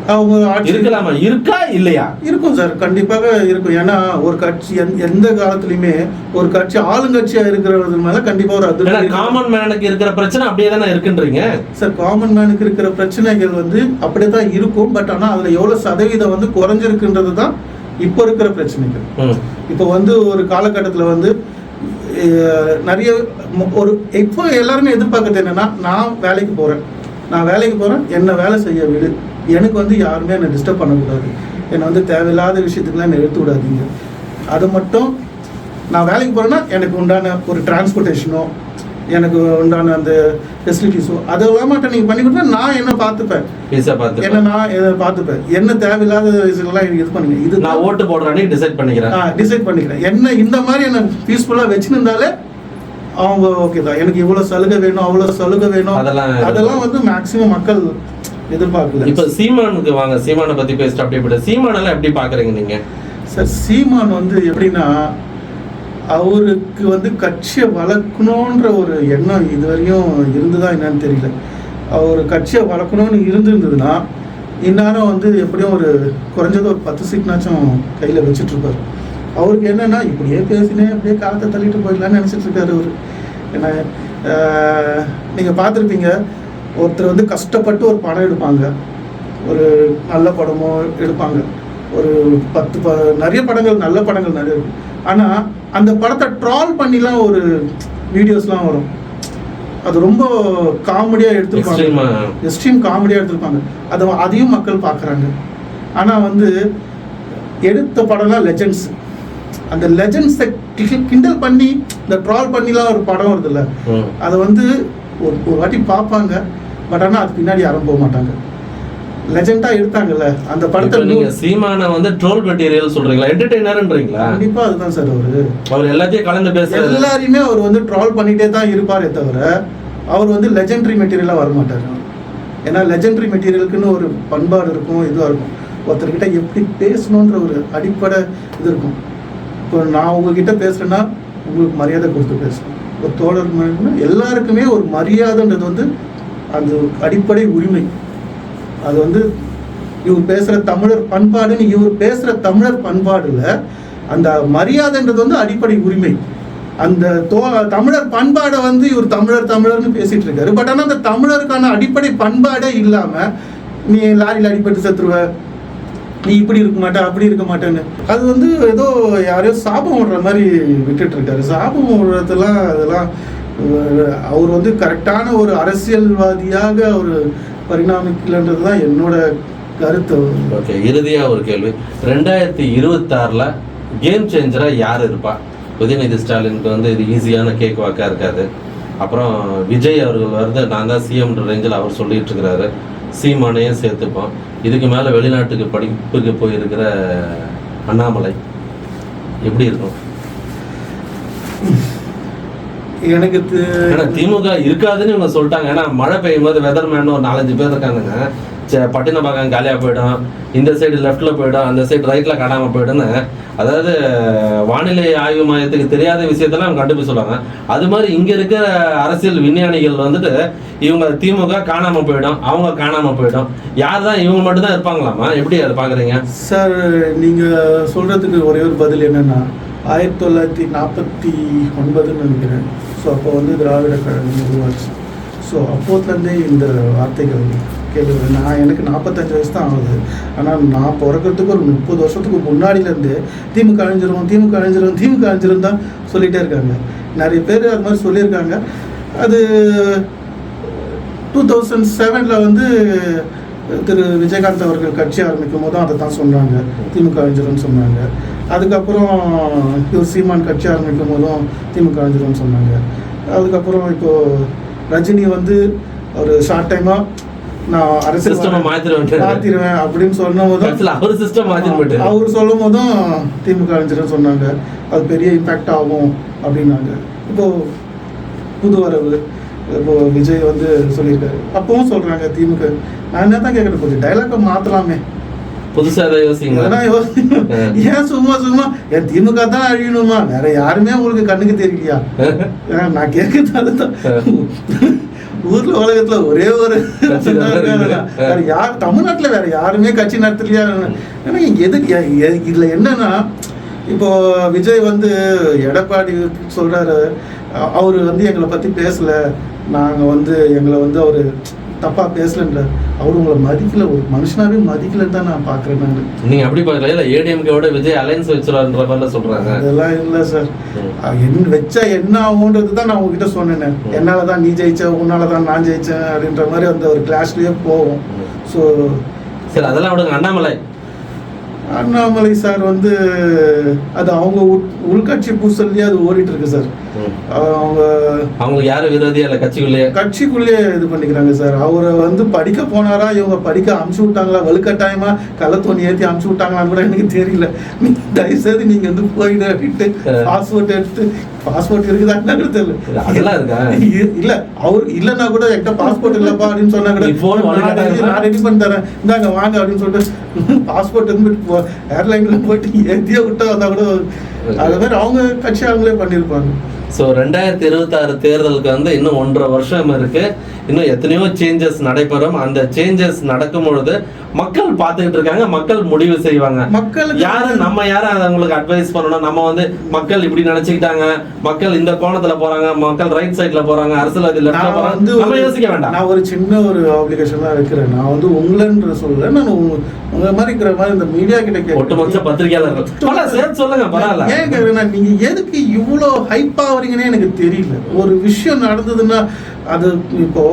Speaker 2: அவங்க
Speaker 1: இருக்கலாமா? இருக்கா இல்லையா?
Speaker 2: இருக்கும் சார். கண்டிப்பாக இருக்கும். ஏன்னா ஒரு கட்சி எந்த- எந்த காலத்துலயுமே ஒரு கட்சி ஆளுங்கட்சியா இருக்கிறது மேல கண்டிப்பா ஒரு இருக்கும்.
Speaker 1: காமன் மேனுக்கு இருக்கிற பிரச்சனை அப்படியே தானே இருக்குன்றீங்க?
Speaker 2: சார் காமன் மேனுக்கு இருக்கிற பிரச்சனைகள் வந்து அப்படியே தான் இருக்கும். பட் ஆனால் அதில் எவ்வளோ சதவீதம் வந்து குறைஞ்சிருக்குன்றது தான் இப்போ இருக்கிற பிரச்சனைகள். இப்போ வந்து ஒரு காலகட்டத்தில் வந்து நிறைய ஒரு இப்போ எல்லாருமே எதிர்பார்க்கறது என்னன்னா நான் வேலைக்கு போகிறேன் நான் வேலைக்கு போகிறேன் என்ன வேலை செய்ய விடு. எனக்கு வந்து யாருமே என்னை டிஸ்டர்ப் பண்ணக்கூடாது. என்னை வந்து தேவையில்லாத விஷயத்துக்குலாம் என்னை எடுத்து விடாதீங்க. அது மட்டும் நான் வேலைக்கு போகிறேன்னா எனக்கு உண்டான ஒரு டிரான்ஸ்போர்ட்டேஷனோ எனக்கு உண்டான அந்த ஃபெசிலிட்டிஸோ அதெல்லாம் மட்டும் நீங்கள் பண்ணி கொடுத்தா நான் என்ன பார்த்துப்பேன்? என்ன
Speaker 1: பார்த்து
Speaker 2: நான் இதை பார்த்துப்பேன்? என்ன தேவையில்லாத விஷயங்கள்லாம் எனக்கு இது பண்ணுங்க. இது
Speaker 1: நான் ஓட்டு போடுறானே டிசைட் பண்ணிக்கிறேன்.
Speaker 2: டிசைட் பண்ணிக்கிறேன். என்ன இந்த மாதிரி என்ன பீஸ்ஃபுல்லாக வச்சுருந்தாலே அவங்க ஓகே தான். எனக்கு இவ்வளவு சலுகை வேணும் அவ்வளவு சலுகை வேணும்.
Speaker 1: அதெல்லாம்
Speaker 2: அதெல்லாம் வந்து மேக்சிமம் மக்கள் எதிர்பார்க்கல.
Speaker 1: இப்ப சீமானுக்கு வாங்க. சீமானை பத்தி பேசிட்டு அப்படியே சீமானெல்லாம் எப்படி பாக்குறீங்க நீங்க?
Speaker 2: சார் சீமான் வந்து எப்படின்னா அவருக்கு வந்து கட்சியை வளர்க்கணுன்ற ஒரு எண்ணம் இது வரையும் இருந்ததா என்னன்னு தெரியல. அவர் கட்சியை வளர்க்கணும்னு இருந்திருந்ததுன்னா இந்நேரம் வந்து எப்படியும் ஒரு குறைஞ்சது ஒரு பத்து சீட்னாச்சும் கையில் வச்சுட்டு இருப்பார் அவருக்கு என்னன்னா இப்படியே பேசினே அப்படியே காலத்தை தள்ளிட்டு போயிடலான்னு நினச்சிட்டு இருக்காரு அவர். என்ன நீங்கள் பார்த்துருப்பீங்க ஒருத்தர் வந்து கஷ்டப்பட்டு ஒரு படம் எடுப்பாங்க. ஒரு நல்ல படமோ எடுப்பாங்க. ஒரு பத்து ப நிறைய படங்கள் நல்ல படங்கள் நிறைய இருக்கு. ஆனால் அந்த படத்தை ட்ரால் பண்ணிலாம் ஒரு வீடியோஸ்லாம் வரும். அது ரொம்ப காமெடியாக எடுத்திருப்பாங்க.
Speaker 1: எக்ஸ்ட்ரீமா
Speaker 2: காமெடியாக எடுத்திருப்பாங்க. அதை அதையும் மக்கள் பார்க்குறாங்க. ஆனால் வந்து எடுத்த படம்லாம் லெஜெண்ட்ஸ் அந்த லெஜெண்ட்ஸை கிண்டல் பண்ணி இந்த ட்ரால் பண்ணிலாம் ஒரு படம் வருதுல்ல. அதை வந்து ஒரு ஒரு வாட்டி பார்ப்பாங்க. பட் ஆனால் அது பின்னாடி யாரும் போக மாட்டாங்க. லெஜெண்டாக எடுத்தாங்கல்ல அந்த படத்தை
Speaker 1: நீங்க சீமான வந்து ட்ரோல் மெட்டீரியல் சொல்றீங்களா? என்டர்டெய்னர்ன்றீங்களா
Speaker 2: கண்டிப்பா அதுதான் சார் அவரு.
Speaker 1: அவர் எல்லாத்தையும் கலந்து பேசுறாரு.
Speaker 2: எல்லாரையுமே அவர் வந்து ட்ரால் பண்ணிட்டே தான் இருப்பாரே தவிர அவர் வந்து லெஜெண்டரி மெட்டீரியலாக வர மாட்டார் ஏன்னா லெஜெண்டரி மெட்டீரியலுக்குன்னு ஒரு பண்பாடு இருக்கும் இதுவாக இருக்கும். ஒருத்தர்கிட்ட எப்படி பேசணுன்ற ஒரு அடிப்படை இது இருக்கும். இப்போ நான் உங்ககிட்ட பேசுறேன்னா உங்களுக்கு மரியாதை கொடுத்து பேசணும். ஒரு தோழர் எல்லாருக்குமே ஒரு மரியாதைன்றது வந்து அது அடிப்படை உரிமை. அது வந்து இவர் பேசுகிற தமிழர் பண்பாடுன்னு இவர் பேசுகிற தமிழர் பண்பாடில் அந்த மரியாதைன்றது வந்து அடிப்படை உரிமை. அந்த தோ தமிழர் பண்பாடை வந்து இவர் தமிழர் தமிழர்னு பேசிகிட்டு இருக்காரு. பட் ஆனால் அந்த தமிழருக்கான அடிப்படை பண்பாடே இல்லாமல் நீ லாரியில் அடிபட்டு செத்துருவ. நீ இப்படி இருக்க மாட்ட அப்படி இருக்க மாட்டேன்னு. அது வந்து ஏதோ யாரையோ சாபம் விடுற மாதிரி விட்டுட்டு இருக்காரு. சாபம் விடுறதெல்லாம் அதெல்லாம் அவர் வந்து கரெக்டான ஒரு அரசியல்வாதியாக அவர் பரிணாமிக்கலன்றது தான் என்னோட கருத்து.
Speaker 1: ஓகே இறுதியாக ஒரு கேள்வி. ரெண்டாயிரத்தி இருபத்தாறில் கேம் சேஞ்சராக யார் இருப்பா? உதயநிதி ஸ்டாலினுக்கு வந்து இது ஈஸியான கேக் வாக்காக இருக்காது. அப்புறம் விஜய் அவர்கள் வந்து நான் தான் சிஎம்ன்ற ரேஞ்சில் அவர் சொல்லிட்டு இருக்கிறாரு. சீமானையும் சேர்த்துப்போம். இதுக்கு மேலே வெளிநாட்டுக்கு படிப்புக்கு போயிருக்கிற அண்ணாமலை எப்படி இருக்கும்?
Speaker 2: எனக்கு
Speaker 1: திமுக இருக்காதுன்னு இவங்க சொல்லிட்டாங்க. ஏன்னா மழை பெய்யும் போது வெதர்மேன் ஒரு நாலஞ்சு பேர் இருக்கானுங்க. சே- பட்டினப்பாக்கம் காலியா போயிடும். இந்த சைடு லெஃப்ட்ல போயிடும். அந்த சைடு ரைட்ல காணாம போயிடும்னு. அதாவது வானிலை ஆய்வு மையத்துக்கு தெரியாத விஷயத்தெல்லாம் அவங்க கண்டுபிடி சொல்லுவாங்க. அது மாதிரி இங்க இருக்கிற அரசியல் விஞ்ஞானிகள் வந்துட்டு இவங்க திமுக காணாம போயிடும். அவங்க காணாம போயிடும். யார் தான் இவங்க மட்டும் தான் இருப்பாங்களாமா எப்படி அதை பாக்குறீங்க?
Speaker 2: சார் நீங்க சொல்றதுக்கு ஒரே ஒரு பதில் என்னன்னா ஆயிரத்தி தொள்ளாயிரத்தி நாற்பத்தி ஒன்பதுன்னு நினைக்கிறேன். ஸோ அப்போ வந்து திராவிட கழகம் உருவாச்சு. ஸோ அப்போத்துலேருந்தே இந்த வார்த்தைகள் கேள்வி நான் எனக்கு நாற்பத்தஞ்சு வயசு தான் ஆகுது. ஆனால் நான் பிறக்கிறதுக்கு ஒரு முப்பது வருஷத்துக்கு முன்னாடியிலேருந்து திமுக அழிஞ்சிரும் திமுக அழிஞ்சிரும் திமுக அழிஞ்சிரும் தான் சொல்லிகிட்டே இருக்காங்க. நிறைய பேர் அது மாதிரி சொல்லியிருக்காங்க. அது டூ தௌசண்ட் செவனில் வந்து திரு விஜயகாந்த் அவர்கள் கட்சி ஆரம்பிக்கும் போதும் அதை தான் சொன்னாங்க. திமுக அழிஞ்சிரும்னு சொன்னாங்க. அதுக்கப்புறம் இவர் சீமான் கட்சி ஆரம்பிக்கும் போதும் திமுக அழிஞ்சிரும்னு சொன்னாங்க. அதுக்கப்புறம் இப்போ ரஜினி வந்து ஒரு ஷார்ட் டைமாக நான் அரசியல்.
Speaker 1: மாத்திருவேன்
Speaker 2: அப்படின்னு சொன்ன போதும்
Speaker 1: அவர் சிஸ்டம் போயிட்டு
Speaker 2: அவர் சொல்லும் போதும் திமுக அழிஞ்சிரும் சொன்னாங்க. அது பெரிய இம்பாக்ட் ஆகும் அப்படின்னாங்க. இப்போ புது வரவு இப்போ விஜய் வந்து சொல்லியிருக்காரு. அப்பவும் சொல்றாங்க திமுக. நான் என்ன தான் கேட்குறேன் கொஞ்சம் டைலாக்கை மாத்தலாமே.
Speaker 1: புதுசா ஏதாவது யோசிங்களா?
Speaker 2: எதனா யோசி- ஏன் சும்மா சும்மா? என் திமுக தான் அழியணுமா? வேற யாருமே உங்களுக்கு கண்ணுக்கு தெரியலையா? நான் கேட்கறது ஊர்ல உலகத்துல ஒரே ஒரு. வேற யார் தமிழ்நாட்டுல வேற யாருமே கட்சி நடத்தலையா? ஏன்னா இங்க எது எ- எ- இதுல என்னன்னா இப்போ விஜய் வந்து எடப்பாடி சொல்றாரு. அவரு வந்து எங்களை பத்தி பேசல. நாங்க வந்து எங்களை வந்து அவரு தப்பா பேசலன்ற அவரு உங்களை மதிக்கல ஒரு மனுஷனாவே மதிக்கலன்னு தான் நான் பாக்குறேன் நான்
Speaker 1: நீங்க அப்படி பாக்கல இல்ல ஏடிஎம்கேவோட விஜய் அலைன்ஸ் வச்சிருவாருன்ற மாதிரில சொல்றாங்க
Speaker 2: அதெல்லாம் இல்லை சார். என்ன வச்சா என்ன ஆகுன்றது தான் நான் உங்ககிட்ட சொன்னேன். என்னால தான் நீ ஜெயிச்ச உன்னால தான் நான் ஜெயிச்சேன் அப்படின்ற மாதிரி அந்த ஒரு கிளாஸ்லயே போகும்
Speaker 1: ம்.
Speaker 2: ஸோ
Speaker 1: சரி அதெல்லாம் விடுங்க அண்ணாமலை
Speaker 2: அண்ணாமலை சார் வந்து அது அவங்க உள்- உள்கட்சி பூசல்லையே அது ஓடிட்டு இருக்கு சார். அவங்க
Speaker 1: அவங்களுக்கு யாரும் விரோதியா இல்ல கட்சிக்குள்ளேயே?
Speaker 2: கட்சிக்குள்ளேயே இது பண்ணிக்கிறாங்க சார். அவரை வந்து படிக்க போனாரா? இவங்க படிக்க அமுச்சு விட்டாங்களா? வலுக்கட்டாயமா கள்ளத்தோணி ஏத்தி அமுச்சு விட்டாங்களான்னு கூட எனக்கு தெரியல. நீங்க தயவுசெய்து நீங்க வந்து போயிடு அப்படின்ட்டு பாஸ்போர்ட் எடுத்து பாஸ்போர்ட் இருக்குதான்னு தெரியல.
Speaker 1: அதெல்லாம் இருக்கா?
Speaker 2: இல்ல அவர் இல்லன்னா கூட என்கிட்ட பாஸ்போர்ட் இல்லப்பா அப்படின்னு சொன்னா கூட
Speaker 1: phone
Speaker 2: நான் ரெடி பண்ணி தரேன். இந்தாங்க வாங்க அப்படின்னு சொல்லிட்டு பாஸ்போர்ட் இருந்துட்டு ஏர்லைன்ல போயிட்டு ஏத்தியே விட்டா வந்தா கூட அது மாதிரி அவங்க கட்சி அவங்களே பண்ணிருப்பாங்க
Speaker 1: ஸோ ரெண்டாயிரத்தி இருபத்தாறு தேர்தலுக்கு வந்து இன்னும் ஒன்றரை வருஷம் இருக்கு. இன்னும் எத்தனையோ சேஞ்சஸ் நடைபெறும். அந்த சேஞ்சஸ் நடக்கும் பொழுது மக்கள் பார்த்துக்கிட்டு இருக்காங்க. மக்கள் முடிவு செய்வாங்க.
Speaker 2: மக்களுக்கு
Speaker 1: யாரு நம்ம யாரும் அதை அவங்களுக்கு அட்வைஸ் பண்ணணும்? நம்ம வந்து மக்கள் இப்படி நினைச்சுக்கிட்டாங்க. மக்கள் இந்த கோணத்துல போறாங்க. மக்கள் ரைட் சைடுல போறாங்க. அரசியல்வாதி லெஃப்ட்ல போறாங்க. நம்ம யோசிக்க வேண்டாம்.
Speaker 2: நான் ஒரு சின்ன ஒரு அப்ளிகேஷன் தான் வைக்கிறேன். நான் வந்து உங்களன்ற சொல்ல நான் உங்க மாதிரி இருக்கிற மாதிரி இந்த மீடியா கிட்ட
Speaker 1: ஒட்டுமொத்த. பத்திரிகையாளர்கள். சொல்லுங்க பரவாயில்ல.
Speaker 2: ஏன் கேக்குறேன்னா நீங்க எதுக்கு இவ்வளோ ஹைப் ஆகுறீங்கன்னே எனக்கு தெரியல. ஒரு விஷயம் நடந்ததுன்னா அது இப்போ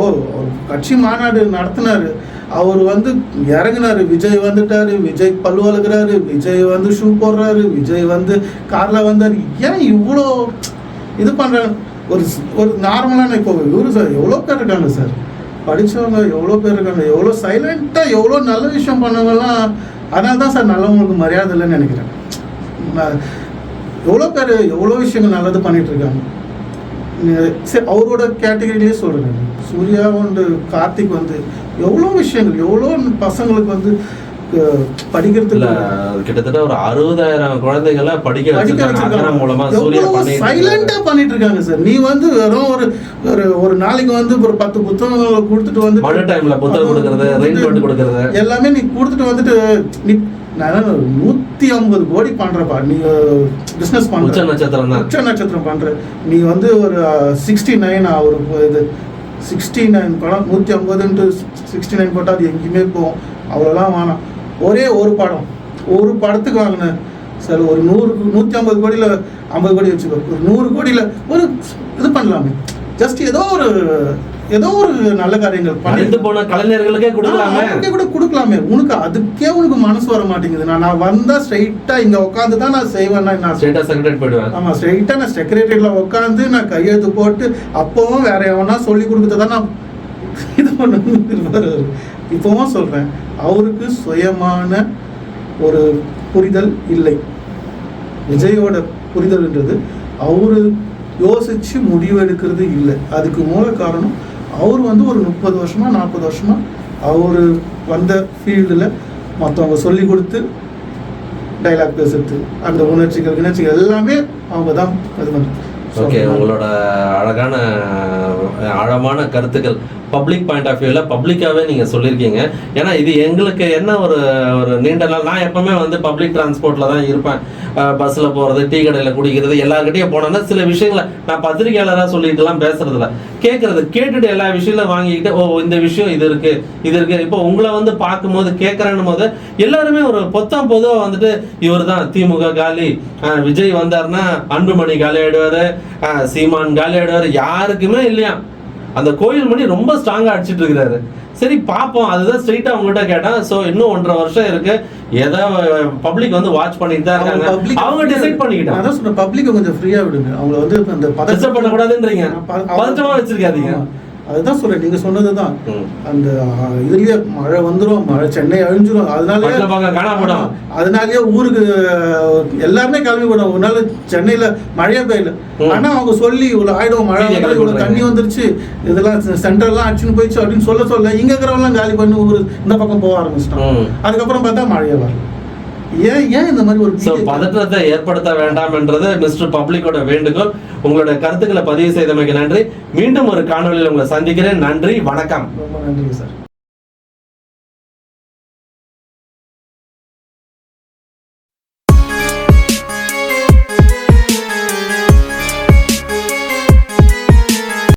Speaker 2: கட்சி மாநாடு நடத்தினாரு. அவர் வந்து இறங்கினாரு. விஜய் வந்துட்டாரு. விஜய் பல்லு வளர்க்குறாரு விஜய் வந்து ஷூ போடுறாரு. விஜய் வந்து கார்ல வந்தாரு. ஏன் இவ்வளோ இது பண்றாங்க? ஒரு ஒரு நார்மலான இப்போ இவரு சார் எவ்வளோ பேர் இருக்காங்க சார்? படிச்சவங்க எவ்வளோ பேர் இருக்காங்க? எவ்வளோ சைலண்ட்டாக எவ்வளோ நல்ல விஷயம் பண்ணவங்கலாம் அதனால தான் சார் நல்லவங்களுக்கு மரியாதை இல்லைன்னு நினைக்கிறேன். எவ்வளோ பேர் எவ்வளோ விஷயங்கள் நல்லது பண்ணிட்டு இருக்காங்க நீங்க- சரி அவரோட கேட்டகரியிலே சொல்கிறேன் சூர்யா அண்ட் கார்த்திக் வந்து எவ்வளோ விஷயங்கள் எவ்வளோ பசங்களுக்கு வந்து படிக்கிறதுக்கு
Speaker 1: கிட்டத்தட்ட ஒரு அறுபதாயிரம் குழந்தைகளை படிக்க வச்சிருக்காங்க. மூலமா சூர்யா
Speaker 2: சைலண்டா. பண்ணிட்டு இருக்காங்க சார். நீ வந்து வெறும் ஒரு ஒரு ஒரு நாளைக்கு வந்து ஒரு பத்து புத்தகங்களை கொடுத்துட்டு வந்து
Speaker 1: மழை டைம்ல புத்தகம் கொடுக்கறது ரெயின் கோட் கொடுக்கறது.
Speaker 2: எல்லாமே நீ கொடுத்துட்டு வந்துட்டு நீ நான் நூத்தி ஐம்பது கோடி பண்றப்பா நீ பிசினஸ்
Speaker 1: உச்ச
Speaker 2: பண்ற.
Speaker 1: நட்சத்திரம் தான்.
Speaker 2: உச்ச நட்சத்திரம் பண்ற. நீ வந்து ஒரு சிக்ஸ்டி நைன் ஒரு இது சிக்ஸ்டி நைன் படம் நூற்றி ஐம்பதுன்ட்டு சிக்ஸ்டி நைன் போட்டால் அது எங்கேயுமே போகும். அவ்வளோலாம் வேணாம் ஒரே ஒரு படம். ஒரு படத்துக்கு வாங்கினேன் சார் ஒரு நூறு நூற்றி ஐம்பது கோடியில் ஐம்பது கோடி வச்சுக்கோ. ஒரு நூறு கோடியில் ஒரு இது பண்ணலாமே. ஜஸ்ட் ஏதோ ஒரு ஏதோ ஒரு நல்ல காரியங்கள்
Speaker 1: மறைந்து போன கலைஞர்களுக்கே கொடுக்கலாமே.
Speaker 2: கூட கொடுக்கலாமே. உனக்கு அதுக்கே உனக்கு மனசு வர மாட்டேங்குது. நான் நான் வந்தா ஸ்ட்ரைட்டா இங்க உட்காந்து தான் நான் செய்வேன்னா நான்
Speaker 1: ஸ்டேட்டா செக்ரட்டரி போயிடுவேன்
Speaker 2: ஆமா ஸ்ட்ரைட்டா நான் செக்ரட்டரியில உட்காந்து நான் கையெழுத்து போட்டு அப்பவும் வேற எவனா சொல்லி கொடுக்கறத நான் இது பண்ண இப்பவும் சொல்றேன். அவருக்கு சுயமான ஒரு புரிதல் இல்லை. விஜயோட புரிதல்ன்றது அவரு யோசிச்சு முடிவெடுக்கிறது இல்லை. அதுக்கு மூல காரணம் அவர் வந்து ஒரு முப்பது வருஷமாக நாற்பது வருஷமாக அவர் வந்த ஃபீல்டில் மற்றவங்க சொல்லி கொடுத்து டைலாக் பேசுறது அந்த உணர்ச்சிகள் கிணர்ச்சிகள் எல்லாமே அவங்க தான் இது பண்ணுறது
Speaker 1: ஓகே உங்களோட அழகான ஆழமான கருத்துக்கள். பப்ளிக் பாயிண்ட் ஆஃப் வியூவில் பப்ளிக்காகவே நீங்கள் சொல்லியிருக்கீங்க ஏன்னா இது எங்களுக்கு என்ன ஒரு ஒரு நீண்ட நாள் நான் எப்பவுமே வந்து பப்ளிக் டிரான்ஸ்போர்ட்டில் தான் இருப்பேன். பஸ்ஸில் போகிறது டீ கடையில் குடிக்கிறது எல்லாருக்கிட்டையும் போனோன்னா சில விஷயங்களை நான் பத்திரிகையாளராக சொல்லிட்டுலாம் பேசுறதில்ல. கேட்குறது கேட்டுட்டு எல்லா விஷயங்களும் வாங்கிக்கிட்டு ஓ இந்த விஷயம் இது இருக்குது இது இருக்குது இப்போ உங்களை வந்து பார்க்கும்போது கேட்குறேன்னு போது எல்லாருமே ஒரு பொத்தாம் பொதுவாக வந்துட்டு இவர் தான் திமுக காலி. விஜய் வந்தார்னா அன்புமணி காலி ஆயிடுவார். சீமான் காலி ஆயிடுவார். யாருக்குமே இல்லையா? அந்த கோயில் மணி ரொம்ப ஸ்ட்ராங்கா அடிச்சிட்டு இருக்கிறாரு. சரி பார்ப்போம். அதுதான் ஸ்ட்ரைட்டா உங்ககிட்ட கேட்டேன் சோ இன்னும் ஒன்றரை வருஷம் இருக்கு. ஏதோ பப்ளிக் வந்து வாட்ச் பண்ணிட்டு தான்
Speaker 2: அவங்க
Speaker 1: இருக்காங்க. அவங்க டிசைட் பண்ணிக்கிட்டாங்க.
Speaker 2: அதான் சொல்றேன் பப்ளிக்கை கொஞ்சம் ஃப்ரீயா விடுங்க. அவங்கள வந்து அந்த
Speaker 1: டிஸ்டர்ப் பண்ணக்கூடாதுன்றீங்க.
Speaker 2: ப-
Speaker 1: பதற்றமா வச்சிருக்காதீங்க.
Speaker 2: அதுதான் சொல்றேன் நீங்க சொன்னதுதான்
Speaker 1: ம்.
Speaker 2: அந்த இதுலயே மழை வந்துரும் மழை சென்னை அழிஞ்சிரும். ஆமா. அதனாலயே ஊருக்கு எல்லாருமே கிளம்பி போயிடும் ஒரு நாள் சென்னையில மழையே பெய்யல. ஆனா அவங்க சொல்லி இவ்வளவு ஆயிடும் மழை இவ்வளவு தண்ணி. வந்துருச்சு இதெல்லாம் சென்டர்லாம் அடிச்சுன்னு போயிடுச்சு அப்படின்னு சொல்ல சொல்ல இங்க இருக்கிறவங்க காலி பண்ணி ஊர் இந்த பக்கம் போக ஆரம்பிச்சிட்டான். அதுக்கப்புறம் பார்த்தா மழையே வரல ஏன் ஏன் இந்த மாதிரி ஒரு
Speaker 1: பதற்றத்தை ஏற்படுத்த வேண்டாம் என்றது மிஸ்டர் பப்ளிக்கோட வேண்டுகோள். உங்களோட கருத்துக்களை பதிவு செய்தமைக்கு நன்றி. மீண்டும் ஒரு காணொளியில் உங்களை சந்திக்கிறேன். நன்றி வணக்கம்.
Speaker 2: ரொம்ப நன்றி சார்.